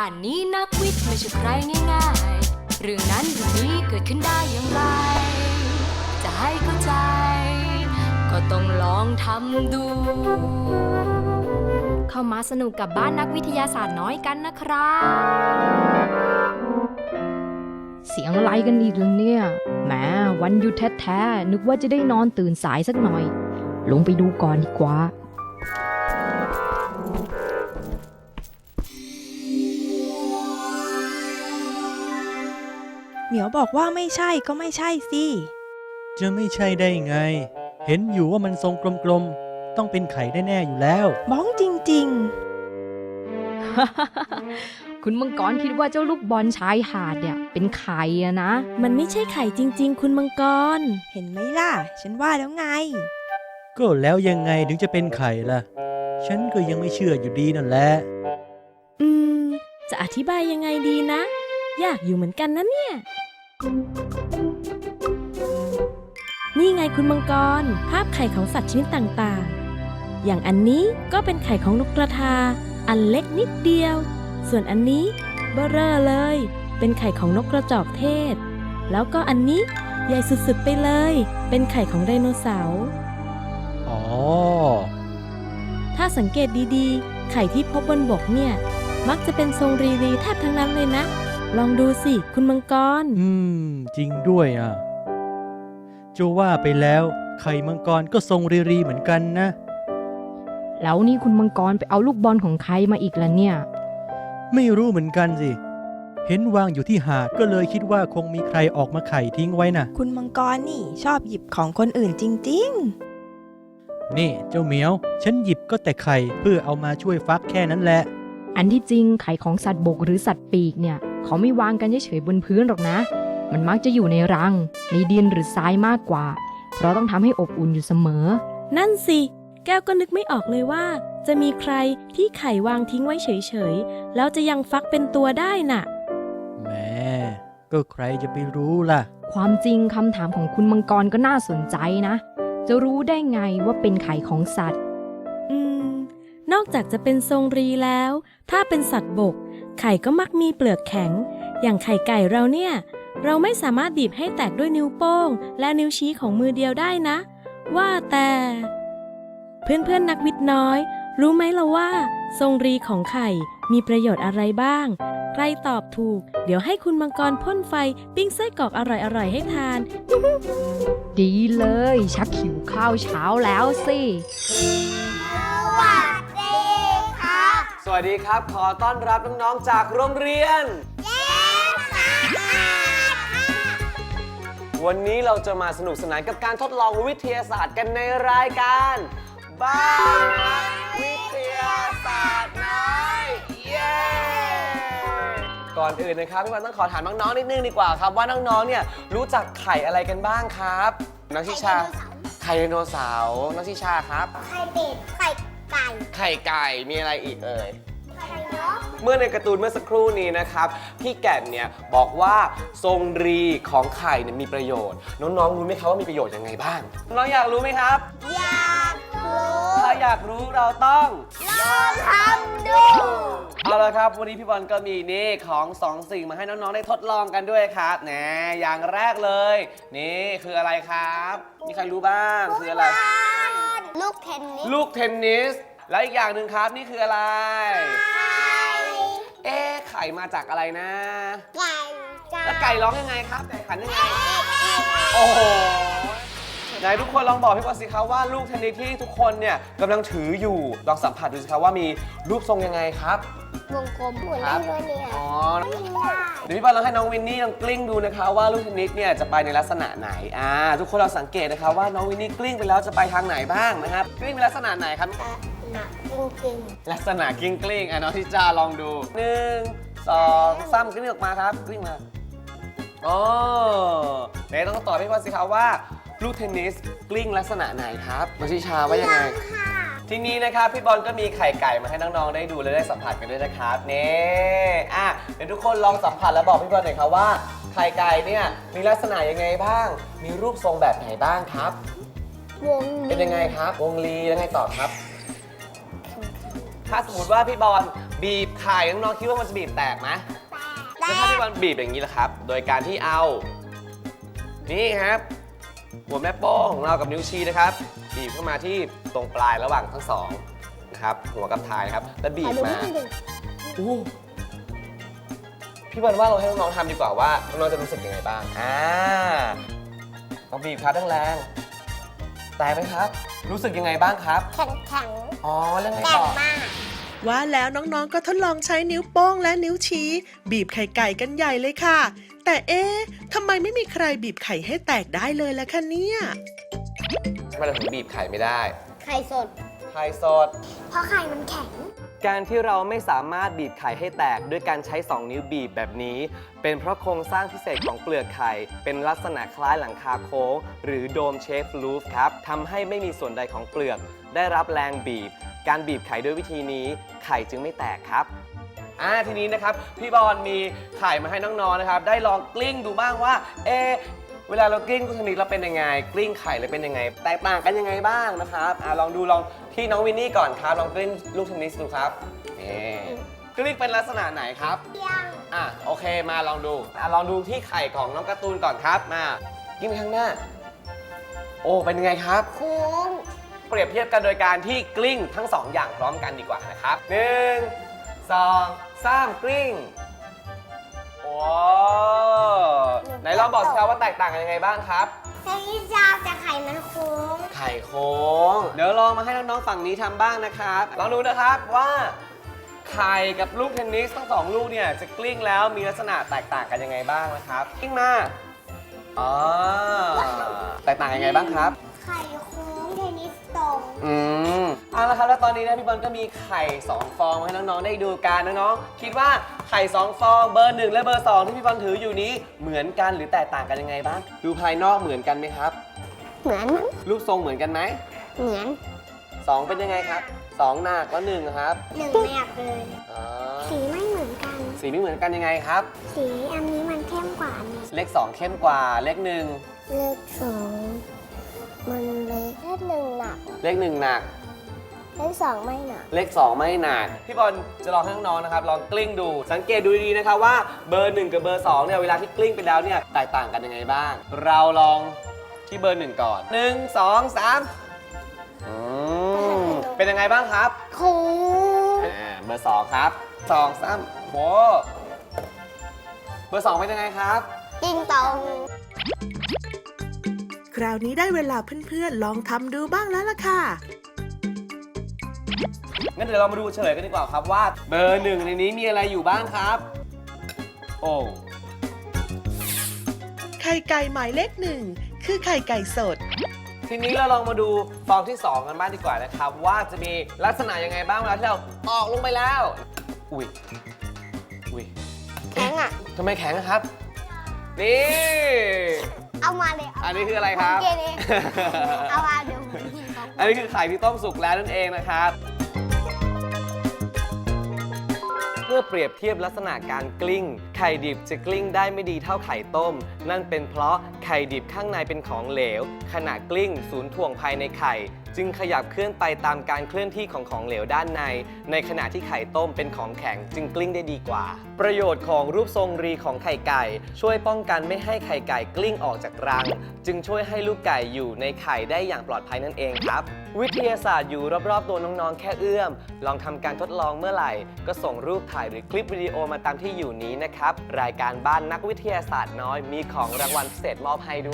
บ้านนี้นักวิทย์ไม่ใช่ใครง่ายๆ เรื่องนั้นเรื่องนี้เกิดขึ้นได้อย่างไร จะให้เข้าใจ ก็ต้องลองทำดู เข้ามาสนุกกับบ้านนักวิทยาศาสตร์น้อยกันนะครับ เสียงอะไรกันอีกแล้วเนี่ยแหมวันหยุดแท้ๆนึกว่าจะได้นอนตื่นสายสักหน่อย ลงไปดูก่อนดีกว่า เหมียวบอกว่าไม่ใช่ก็ไม่ใช่สิ จะไม่ใช่ได้ไง เห็นอยู่ว่ามันทรงกลมๆ ต้องเป็นไข่แน่ๆอยู่แล้ว บ้องจริงคุณมังกรคิดว่าเจ้าลูกบอลชายหาดเนี่ย เป็นไข่อะนะ มันไม่ใช่ไข่จริง ๆ คุณมังกร ๆ เห็นไหมล่ะ ฉันว่าแล้วไง ก็แล้วยังไงถึงจะเป็นไข่ล่ะ ฉันก็ยังไม่เชื่ออยู่ดีนั่นแหละ อืม จะอธิบายยังไงดีนะ ยากอยู่เหมือนกันนะเนี่ย นี่ไงคุณมังกร ภาพไข่ของสัตว์ชนิดต่างๆ อย่างอันนี้ก็เป็นไข่ของนกกระทา อันเล็กนิดเดียว ส่วนอันนี้เบ้อเร่อเลย เป็นไข่ของนกกระจอกเทศ แล้วก็อันนี้ใหญ่สุดๆไปเลย เป็นไข่ของไดโนเสาร์ อ๋อ ถ้าสังเกตดีๆ ไข่ที่พบบนบกเนี่ย มักจะเป็นทรงรีรีแทบทั้งนั้นเลยนะ ลองดูสิ คุณมังกร อืม จริงด้วยอะจะว่าไปแล้วไข่มังกรก็ทรงรีๆเหมือนกันนะ แล้วนี่คุณมังกรไปเอาลูกบอลของใครมาอีกล่ะเนี่ย ไม่รู้เหมือนกันสิ เห็นวางอยู่ที่หาดก็เลยคิดว่าคงมีใครออกมาไข่ทิ้งไว้น่ะ คุณมังกรนี่ชอบหยิบของคนอื่นจริง นี่เจ้าเหมียว ฉันหยิบก็แต่ไข่เพื่อเอามาช่วยฟักแค่นั้นแหละ อันที่จริงไข่ของสัตว์บกหรือสัตว์ปีกเนี่ย เขาไม่วางกันเฉยๆบนพื้นหรอกนะ มันมักจะอยู่ในรัง ในดินหรือทรายมากกว่า เพราะต้องทำให้อบอุ่นอยู่เสมอ นั่นสิ แก้วก็นึกไม่ออกเลยว่า จะมีใครที่ไข่วางทิ้งไว้เฉยๆ แล้วจะยังฟักเป็นตัวได้น่ะ แหมก็ใครจะไปรู้ล่ะ ความจริงคำถามของคุณมังกรก็น่าสนใจนะ จะรู้ได้ไงว่าเป็นไข่ของสัตว์ อืม นอกจากจะเป็นทรงรีแล้ว ถ้าเป็นสัตว์บก ไข่ก็มักมีเปลือกแข็ง อย่างไข่ไก่เราเนี่ย เราไม่สามารถบีบให้แตกด้วยนิ้วโป้ง และนิ้วชี้ของมือเดียวได้นะ ว่าแต่ เพื่อนๆนักวิทย์น้อย รู้ไหมล่ะว่า ทรงรีของไข่มีประโยชน์อะไรบ้าง ใครตอบถูก เดี๋ยวให้คุณมังกรพ่นไฟ ปิ้งไส้กรอกอร่อยๆให้ทาน ดีเลย ชักหิวข้าวเช้าแล้วสิ วัสดีครับ ขอต้อนรับน้องๆ จากโรงเรียน วันนี้เราจะมาสนุกสนานกับการทดลองวิทยาศาสตร์กันในรายการ บ้านนักวิทยาศาสตร์น้อยเย้ก่อนอื่นนะครับพี่บอลต้องขอถามน้องๆนิดนึงดีกว่าครับ ว่าน้องๆ เนี่ยรู้จักไข่อะไรกันบ้างครับน้องชิชา ไข่ไดโนเสาร์น้องชิชาครับ ไข่เป็ด ไข่ไก่ไข่ไก่มีอะไรอีกเอ่ย ไข่นกเมื่อในการ์ตูนเมื่อสักครู่นี้นะครับ พี่แก่นเนี่ยบอกว่าทรงรีของไข่เนี่ยมีประโยชน์ น้องๆรู้ไหมครับว่ามีประโยชน์ยังไงบ้าง น้องอยากรู้ไหมครับ อยากรู้ถ้าอยากรู้เราต้อง ลองทำดู เอาละครับ วันนี้พี่บอลก็มีนี่ของสองสิ่งมาให้น้องๆได้ทดลองกันด้วยครับแหนอย่างแรกเลย นี่คืออะไรครับ มีใครรู้บ้างคืออะไร ลูกเทนนิสลูกเทนนิส แล้วอีกอย่างหนึ่งครับนี่คืออะไรไข่เอ๊ะไข่มาจากอะไรนะ ไก่จ้าแล้วไก่ร้องยังไงครับ ไก่ขันยังไง โอ้โห ไหนทุกคนลองบอกพี่บอลสิครับว่าลูกเทนนิสที่ทุกคนเนี่ยกำลังถืออยู่ ลองสัมผัสดูสิครับว่ามีรูปทรงยังไงครับ วงกลมหมุนครัได้บด้วยเนี่ยอ๋อไม่ได้เดี๋ยวพี่บอลลองให้น้องวินนี่ลองกลิ้งดูนะคะ ว่าลูกเทนนิสเนี่ยจะไปในลักษณะไหนอ่าทุกคนเราสังเกตนะคะว่าน้องวินนี่กลิ้งไปแล้วจะไปทางไหนบ้างนะครับกลิ้งเป็นลักษณะไหนครับอะหนักจริงลักษณะกลิ้งกลิ้งอะน้องทิจาลองดูหนึ่งสองสามกลิ้งออกมาครับกลิ้งมาอ๋อเดี๋ยวต้องตอบพี่บอลสิครับว่าลูกเทนนิสกลิ้งลักษณะไหนครับน้องทิชาว่ายังไงๆค่ะ ทีนี้นะครับพี่บอลก็มีไข่ไก่มาให้น้องๆได้ดูและได้สัมผัสกันด้วยนะครับนี่อะเดี๋ยวทุกคนลองสัมผัสแล้วบอกพี่บอลหน่อยครับว่า ไข่ไก่เนี่ยมีลักษณะยังไงบ้าง มีรูปทรงแบบไหนบ้างครับ วงเป็นยังไงครับ วงลีแล้วไงต่อครับ ถ้าสมมติว่าพี่บอลบีบไข่น้องๆคิดว่ามันจะบีบแตกไหม แล้วถ้าพี่บอลบีบอย่างนี้ล่ะครับ โดยการที่เอา นี่ครับ หัวแม่โป้งของเรากับนิ้วชี้นะครับ บีบเข้ามาที่ตรงปลายระหว่างทั้งสองนะครับ หัวกับท้ายครับ แล้วบีบมาอู้พี่บอลว่าเราให้น้องๆทำดีกว่าว่าน้องๆจะรู้สึกยังไงบ้าง อ่าต้องบีบครับแรงๆแตกไหมครับ รู้สึกยังไงบ้างครับ แข็งแข็งอ๋อเรื่องไงแข็ต่งอมาก ว่าแล้วน้องๆ ก็ทดลองใช้นิ้วโป้งและนิ้วชี้ บีบไข่ไก่กันใหญ่เลยค่ะ แต่เอ๊ะทำไมไม่มีใครบีบไข่ให้แตกได้เลยล่ะคะเนี่ย ทำไมเราถึงบีบไข่ไม่ได้ ไข่สด ไข่สด เพราะไข่มันแข็ง การที่เราไม่สามารถบีบไข่ให้แตกด้วยการใช้ 2 นิ้วบีบแบบนี้ เป็นเพราะโครงสร้างพิเศษของเปลือกไข่ เป็นลักษณะคล้ายหลังคาโค้งหรือโดมเชฟลูฟครับทำให้ไม่มีส่วนใดของเปลือก ได้รับแรงบีบ การบีบไข่ด้วยวิธีนี้ ไข่จึงไม่แตกครับ อ่าทีนี้นะครับพี่บอลมีไข่มาให้น้องๆนะครับได้ลองกลิ้งดูบ้างว่าเอะเวลาเรากลิ้งลูกเทนนิสเราเป็นยังไง กลิ้งไข่เราเป็นยังไง แตกต่างกันยังไงบ้างนะครับอ่าลองดูลองที่น้องวินนี่ก่อนครับลองกลิ้งลูกเทนนิสดูครับนี่กลิ้งเป็นลักษณะไหนครับยังอะโอเคมาลองดูอะลองดูที่ไข่ของน้องการ์ตูนก่อนครับมากลิ้งไปข้างหน้า โอ้เป็นยังไงครับโค้งเปรียบเทียบกันโดยการที่กลิ้งทั้งสองอย่างพร้อมกันดีกว่านะครับหนึ่ง สองสามกลิ้งโอ้ไหนลองบอกสิครับว่าแตกต่างกันยังไงบ้างครับเทนนิสยาวแต่ไข่มันโค้ง ไข่โค้ง เดี๋ยวลองมาให้น้องๆฝั่งนี้ทำบ้างนะครับ ลองดูนะครับว่า ไข่กับลูกเทนนิสทั้งสองลูกเนี่ยจะกลิ้งแล้วมีลักษณะแตกต่างกันยังไงบ้างนะครับ กลิ้งมาอ๋อแตกต่างยังไงบ้างครับ ไข่โค้ อืมเอาละครับแล้วตอนนี้นะพี่บอลก็มีไข่ 2 ฟองมาให้น้องๆได้ดูกันน้องๆคิดว่าไข่ 2 ฟองเบอร์ 1 และเบอร์ 2 ที่พี่บอลถืออยู่นี้เหมือนกันหรือแตกต่างกันยังไงบ้างดูภายนอกเหมือนกันไหมครับ เหมือน รูปทรงเหมือนกันไหมเหมือนสองเป็นยังไงครับสองหนักก็หนึ่งครับหนึ่งไม่อยากเลย อ๋อสีไม่เหมือนกัน สีไม่เหมือนกันยังไงครับ สีอันนี้มันเข้มกว่าอันนี้เลข2เข้มกว่าเลขหนึ่งเลขสอง มันเล็กเลขหนึ่งหนัก เลขหนึ่งหนัก เลขสองไม่หนัก เลข 2 ไม่หนัก พี่บอลจะลองให้น้องๆนะครับ ลองกลิ้งดู สังเกตดูดีๆนะครับว่าเบอร์ 1 กับเบอร์2เนี่ยเวลาที่กลิ้งไปแล้วเนี่ยแตกต่างกันยังไงบ้าง เราลองที่เบอร์ 1 ก่อน 1 2 3อืมเป็นยังไงบ้างครับโค้งอ่าเบอร์ 2 ครับ 2 3โหเบอร์ 2 เป็นยังไงครับ ติงตองค ราวนี้ได้เวลาเพื่อนๆ ลองทำดูบ้างแล้วล่ะค่ะงั้นเดี๋ยวเรามาดูเฉลยกันดีกว่าครับว่า เบอร์หนึ่งในนี้มีอะไรอยู่บ้างครับ โอ้ไข่ไก่หมายเลขหนึ่งคือไข่ไก่สด ทีนี้เราลองมาดูฟองที่ 2 กันบ้างดีกว่านะครับ ว่าจะมีลักษณะยังไงบ้างเวลาที่เราออกลงไปแล้ว อุ้ยอุ้ยแข็งอะทำไมแข็งอะครับ นี่ เอามาเลยอันนี้คืออะไรครับ ผมกินเองเอามาเดี๋ยวผมกินของอันนี้คือไข่ที่ต้มสุกแล้วนั่นเองนะครับ เมื่อเปรียบเทียบลักษณะการกลิ้ง ไข่ดิบจะกลิ้งได้ไม่ดีเท่าไข่ต้ม นั่นเป็นเพราะไข่ดิบข้างในเป็นของเหลว ขณะกลิ้งศูนย์ถ่วงภายในไข่ จึงขยับเคลื่อนไปตามการเคลื่อนที่ของของเหลวด้านใน ในขณะที่ไข่ต้มเป็นของแข็งจึงกลิ้งได้ดีกว่า ประโยชน์ของรูปทรงรีของไข่ไก่ ช่วยป้องกันไม่ให้ไข่ไก่กลิ้งออกจากรัง จึงช่วยให้ลูกไก่อยู่ในไข่ได้อย่างปลอดภัยนั่นเองครับ วิทยาศาสตร์อยู่รอบๆตัวน้องๆแค่เอื้อม ลองทำการทดลองเมื่อไหร่ ก็ส่งรูปถ่ายหรือคลิปวิดีโอมาตามที่อยู่นี้นะครับรายการบ้านนักวิทยาศาสตร์น้อยมีของรางวัลพิเศษมอบให้ด้วย